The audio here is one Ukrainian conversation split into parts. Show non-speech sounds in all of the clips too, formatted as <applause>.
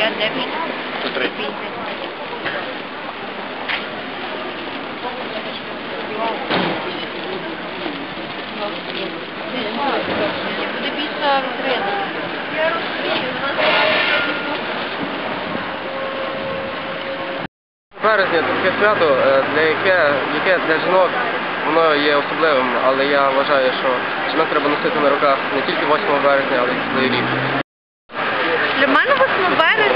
59. Тут три. Буде більше розряду. Березня таке свято, е, для яке, яке для жінок воно є особливим, але я вважаю, що жінок треба носити на руках не тільки 8 березня, але й цілий рік. Для мене 8 березня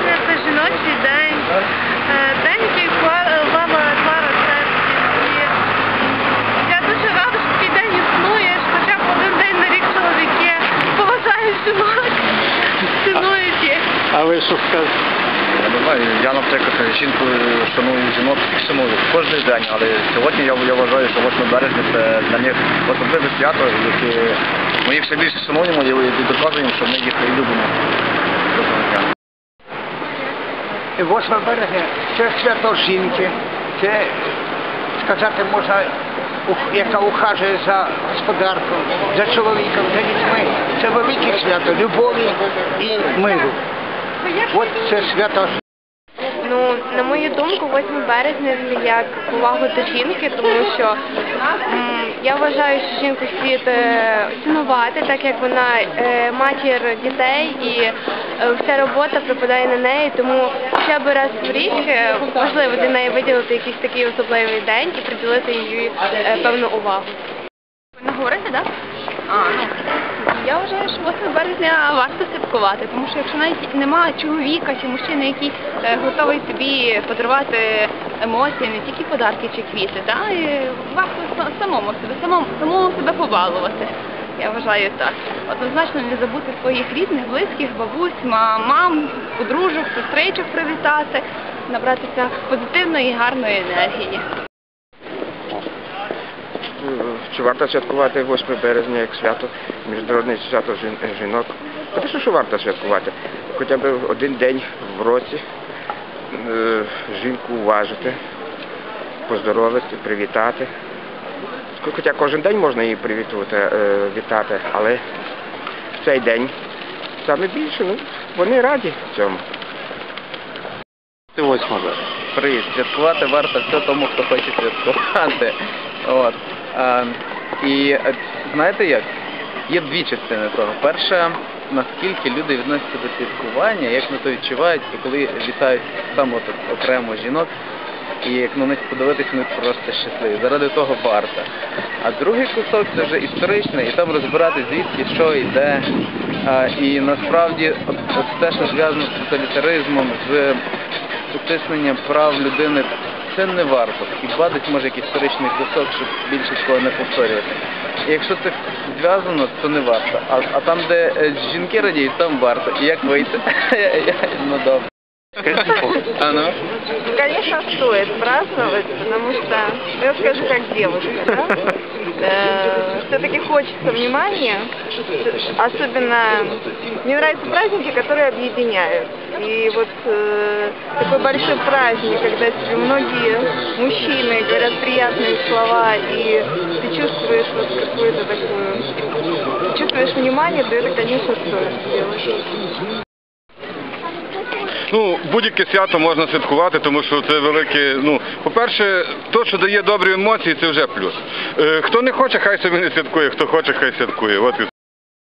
жіночий день, е, день, який вклала два рецепти. І я дуже рада, що такий день існує, що хоча б один день на рік чоловіки поважають жінок, цінують їх. А ви що скажете? Я не знаю, я, наприклад, жінку шаную жінок всіх шаную кожен день, але сьогодні я, я вважаю, що 8 березня це для них особливе свято, яке ми їх все більше шануємо і доказуємо, що ми їх любимо. 8 березня це свято жінки, це сказати можна, яка ухажує за господаркою, за чоловіком, за дітьми. Це велике свято любові і миру. От це свято. Ну, на мою думку, 8 березня як повагу до жінки, тому що м, я вважаю, що жінку слід е, цінувати, так як вона е, матір дітей і вся робота припадає на неї, тому хоча б раз в рік е, важливо для неї виділити якийсь такий особливий день і приділити їй е, певну увагу. На говорити, так? А, ну. Я вважаю, що 8 березня варто святкувати, тому що якщо навіть немає чоловіка чи мужчини, який е, готовий тобі подарувати емоції, не тільки подарки чи квіти, і варто самому себе, самому, самому себе побалувати. Я вважаю так. Однозначно не забути своїх рідних, близьких, бабусь, мам, подружок, сестричок привітати, набратися позитивної і гарної енергії. Чи варто святкувати 8 березня як свято, міжнародне свято жінок? Звісно, що варто святкувати. Хоча б один день в році е, жінку уважити, поздоровити, привітати. Хоча кожен день можна її привітувати, е, вітати, але в цей день саме більше, ну, вони раді цьому. Це 8. Привіт. Святкувати варто все тому, хто хоче святкувати. От. А, і е, знаєте як? Є дві частини того. Перша, наскільки люди відносяться до святкування, як вони то відчувають, коли вітають саме окремо жінок, і як на них подивитися, вони просто щасливі. Заради того варто. А другий кусок це вже історичний, і там розбирати звідки, що і де. А, і насправді от те, що зв'язано з тоталітаризмом, з утисненням прав людини, це не варто. Хіба десь може якийсь історичний кусок, щоб більше такого не повторювати. І якщо це зв'язано, то не варто. А, а там, де е, жінки радіють, там варто. І як вийти? <laughs> ну добре. Ну? Конечно, стоит праздновать, потому что, я скажу как девушка, все-таки хочется внимания, особенно мне нравятся праздники, которые объединяют. И вот э, такой большой праздник, когда тебе многие мужчины говорят приятные слова, и ты чувствуешь вот какое-то такое, чувствуешь внимание, то это, конечно, стоит сделать. Ну, будь-яке свято можна святкувати, тому що це велике. Ну, по-перше, то, що дає добрі емоції, це вже плюс. Е, хто не хоче, хай собі не святкує, хто хоче, хай святкує. От і